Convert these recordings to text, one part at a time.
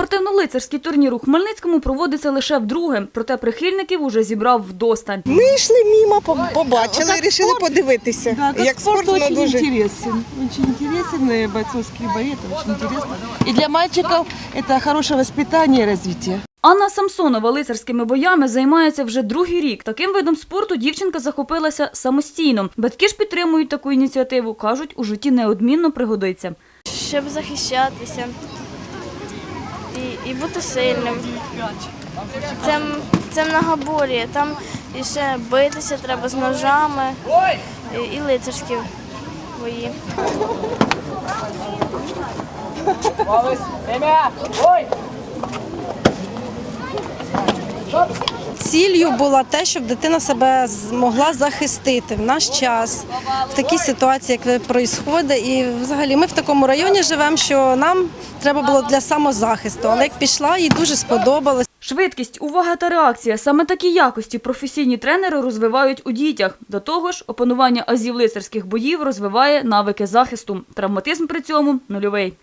Спортивно-лицарський турнір у Хмельницькому проводиться лише вдруге, проте прихильників уже зібрав вдосталь. Ми йшли мимо, побачили, і вирішили подивитися. Да, Як спорт, дуже. Очень интересен, и бойцовские бои, это очень для мальчиков это хорошее воспитание и развитие. Анна Самсонова лицарськими боями займається вже другий рік. Таким видом спорту дівчинка захопилася самостійно. Батьки ж підтримують таку ініціативу. кажуть, у житті неодмінно пригодиться. щоб захищатися і, і бути сильним. Це, це многобор'я, там і ще битися треба з ножами і, і лицарські бої. Ціллю було те, щоб дитина себе змогла захистити в наш час, в такій ситуації, як відбувається. І взагалі ми в такому районі живемо, що нам треба було для самозахисту. Але як пішла, їй дуже сподобалось. Швидкість, увага та реакція саме такі якості професійні тренери розвивають у дітях. До того ж, опанування азів лицарських боїв розвиває навики захисту. Травматизм при цьому нульовий.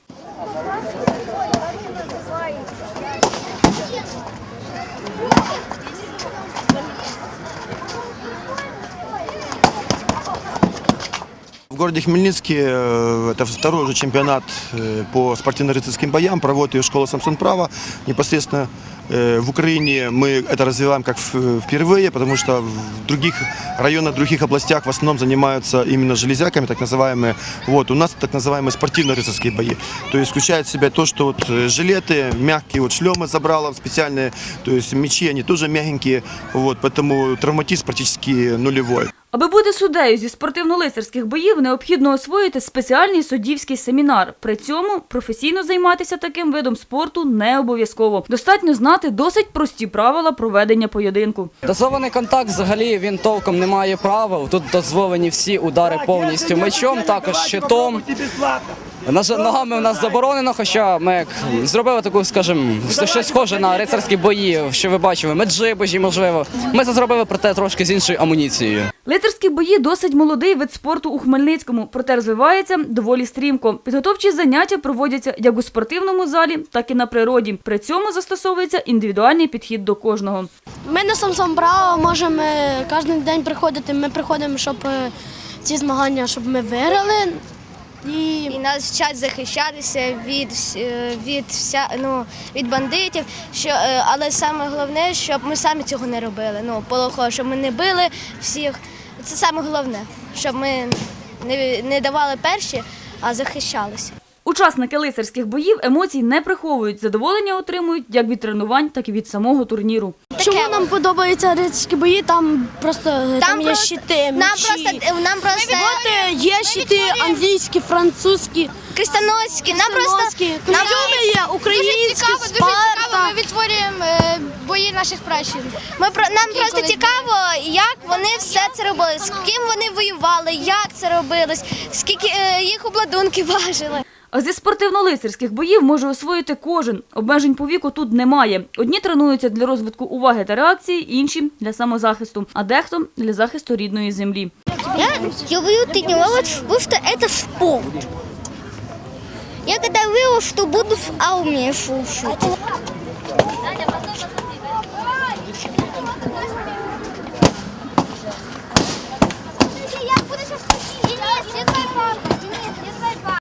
Городе Хмельницкий э, это второй уже чемпионат э, по спортивно-рыцарским боям. Проводит ее школа Самсон Право. Непосредственно э, в Украине мы это развиваем как в- впервые, потому что в других районах, других областях в основном занимаются именно железяками, так называемые. Вот, у нас так называемые спортивно-рыцарские бои. То есть включает в себя то, что вот жилеты, мягкие вот шлемы забрала специальные, то есть мечи, они тоже мягенькие, вот, поэтому травматизм практически нулевой. Аби бути суддею зі спортивно-лицарських боїв, необхідно освоїти спеціальний суддівський семінар. При цьому професійно займатися таким видом спорту не обов'язково. Достатньо знати досить прості правила проведення поєдинку. Дозований контакт взагалі він толком не має правил. Тут дозволені всі удари повністю мечом, також щитом. Ногами у нас заборонено, хоча ми як зробили таку, скажімо, щось схоже на рицарські бої, що ви бачили, меджибожі, можливо. Ми це зробили, проте трошки з іншою амуніцією. Лицарські бої досить молодий вид спорту у Хмельницькому, проте розвивається доволі стрімко. Підготовчі заняття проводяться як у спортивному залі, так і на природі. При цьому застосовується індивідуальний підхід до кожного. Ми на Самсом Браво можемо кожен день приходити. Ми приходимо, щоб е, ці змагання, щоб ми виграли. І І нас вчать захищатися від, е, від, вся, ну, від бандитів, що, е, але саме головне, щоб ми самі цього не робили. Ну, плохо, щоб ми не били всіх. Це саме головне, щоб ми не, не давали перші, а захищалися. Учасники лицарських боїв емоцій не приховують, задоволення отримують як від тренувань, так і від самого турніру. Чому нам подобаються рицарські бої? Там просто е, там, є просто- щити, Нам мечі. просто, нам просто От, є щити англійські, французькі, крестоносські, нам просто нам є українські, цікаво, дуже цікаво. Ми відтворюємо е, бої наших пращурів. Ми про нам просто цікаво, як вони все це робили, з ким вони воювали, як це робилось, скільки е, їх обладунки важили. А зі спортивно-лицарських боїв може освоїти кожен. Обмежень по віку тут немає. Одні тренуються для розвитку уваги та реакції, інші для самозахисту, а дехто для захисту рідної землі. Я люблю тренироваться, потому что это спорт. Я когда вырос, что буду в армии слушать.